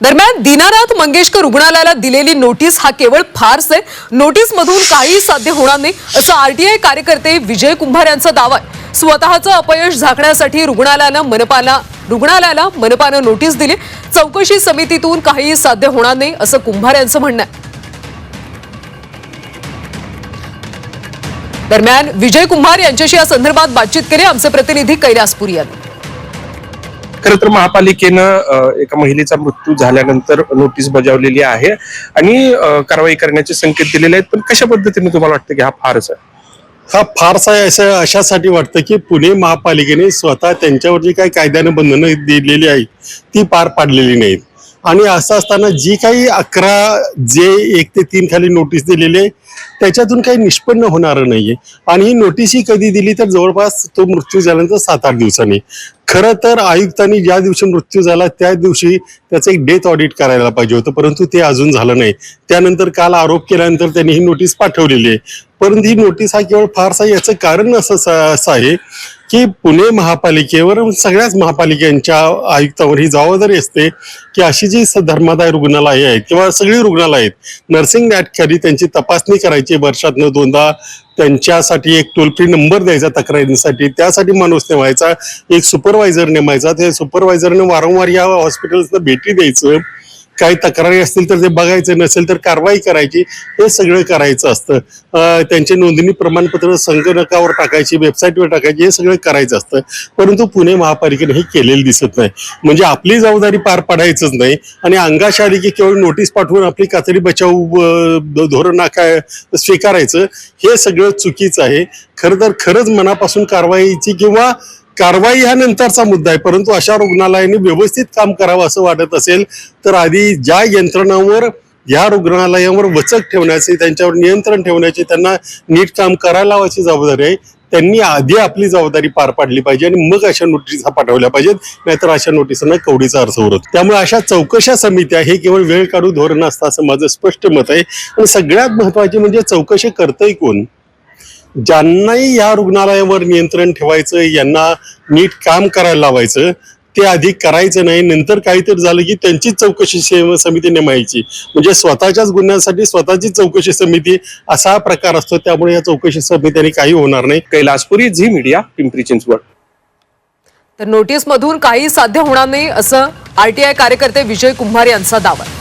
दरम्यान दिनानाथ मंगेशकर रुग्णालयाला दिलेली नोटीस हा केवळ फार्स आहे. नोटीस मधून काही साध्य होणार नाही असं आरटीआय कार्यकर्ते विजय कुंभार यांचा दावा आहे. स्वतःचं अपयश झाकण्यासाठी रुग्णालयानं मनपाला रुग्णालयाला मनपानं नोटीस दिली. चौकशी समितीतून काही साध्य होणार नाही असं कुंभार यांचं म्हणणं आहे. दरम्यान विजय कुंभार यांच्याशी या संदर्भात बातचीत केली. आमचे प्रतिनिधी कैलासपुरी यांनी खरं तर महापालिकेनं एका महिलेचा मृत्यू झाल्यानंतर नोटीस बजावलेली आहे आणि कारवाई करण्याचे संकेत दिलेले आहेत. पण कशा पद्धतीने तुम्हाला वाटतं की हा फारच आहे? हा फारसा आहे असं अशासाठी वाटतं की पुणे महापालिकेने स्वतः त्यांच्यावर जी काही कायद्यानं बंधनं दिलेली आहेत ती पार पाडलेली नाहीत. आणि असं असताना जी काही अकरा जे एक ते तीन खाली नोटीस दिलेली आहे त्याच्यातून काही निष्पन्न होणार नाहीये. आणि ही नोटीस ही कधी दिली तर जवळपास तो मृत्यू झाल्यानंतर सात आठ दिवसांनी. खरं तर आयुक्तांनी ज्या दिवशी मृत्यू झाला त्या दिवशी त्याचं एक डेथ ऑडिट करायला पाहिजे होतं परंतु ते अजून झालं नाही. त्यानंतर काल आरोप केल्यानंतर त्यांनी ही नोटीस पाठवलेली आहे. परंतु ही नोटीस हा केवळ फारसा याचं कारण असं असं आहे. की पुणे महापालिकेवर सगळ्याच महापालिकांच्या आयुक्तावर ही जबाबदारी असते की अशी जी धर्मादाय रुग्णालये आहेत किंवा सगळी रुग्णालय आहेत नर्सिंग खाली त्यांची तपासणी करायची वर्षातनं दोनदा. त्यांच्यासाठी एक टोल फ्री नंबर द्यायचा तक्रारींसाठी. त्यासाठी माणूस नेमायचा एक सुपरवायझर नेमायचा. त्या सुपरवायझरने वारंवार या हॉस्पिटल्सना भेटी द्यायचं. काही तक्रारी असतील तर ते बघायचं नसेल तर कारवाई करायची हे सगळं करायचं असतं. त्यांचे नोंदणी प्रमाणपत्र संगणकावर टाकायची वेबसाईटवर टाकायची हे सगळं करायचं असतं. परंतु पुणे महापालिकेने हे केलेलं दिसत नाही. म्हणजे आपली जबाबदारी पार पाडायचंच नाही आणि अंगाशी आली की केवळ नोटीस पाठवून आपली कातडी बचाव धोरण काय स्वीकारायचं हे सगळं चुकीचं आहे. खरं तर खरंच मनापासून कारवाईची किंवा कारवाई हा नंतरचा मुद्दा आहे. परंतु अशा रुग्णालयाने व्यवस्थित काम करावं असं वाटत असेल तर आधी ज्या यंत्रणांवर या रुग्णालयावर वचक ठेवण्याचे त्यांच्यावर नियंत्रण ठेवण्याचे त्यांना नीट काम करायला लावायची जबाबदारी आहे त्यांनी आधी आपली जबाबदारी पार पाडली पाहिजे आणि मग अशा नोटिसा पाठवल्या पाहिजेत. नाहीतर अशा नोटिसांना कवडीचा अर्थ उरत. त्यामुळे अशा चौकशा समित्या हे केवळ वेळ काढू धोरण असतं असं माझं स्पष्ट मत आहे. आणि सगळ्यात महत्त्वाचे म्हणजे चौकशी करतंय कोण? ज्यांनाही या रुग्णालयावर नियंत्रण ठेवायचं यांना नीट काम करायला लावायचं ते आधी करायचं नाही. नंतर काहीतरी झालं की त्यांचीच चौकशी से- समिती नेमायची. म्हणजे स्वतःच्याच गुन्ह्यांसाठी स्वतःचीच चौकशी समिती असा प्रकार असतो. त्यामुळे या चौकशी समितीने काही होणार नाही. Kailaspuri Zee media Pimpri Chinchwad. तर नोटीसमधून काही साध्य होणार नाही असं आरटीआय कार्यकर्ते विजय कुंभार यांचा दावा. आहे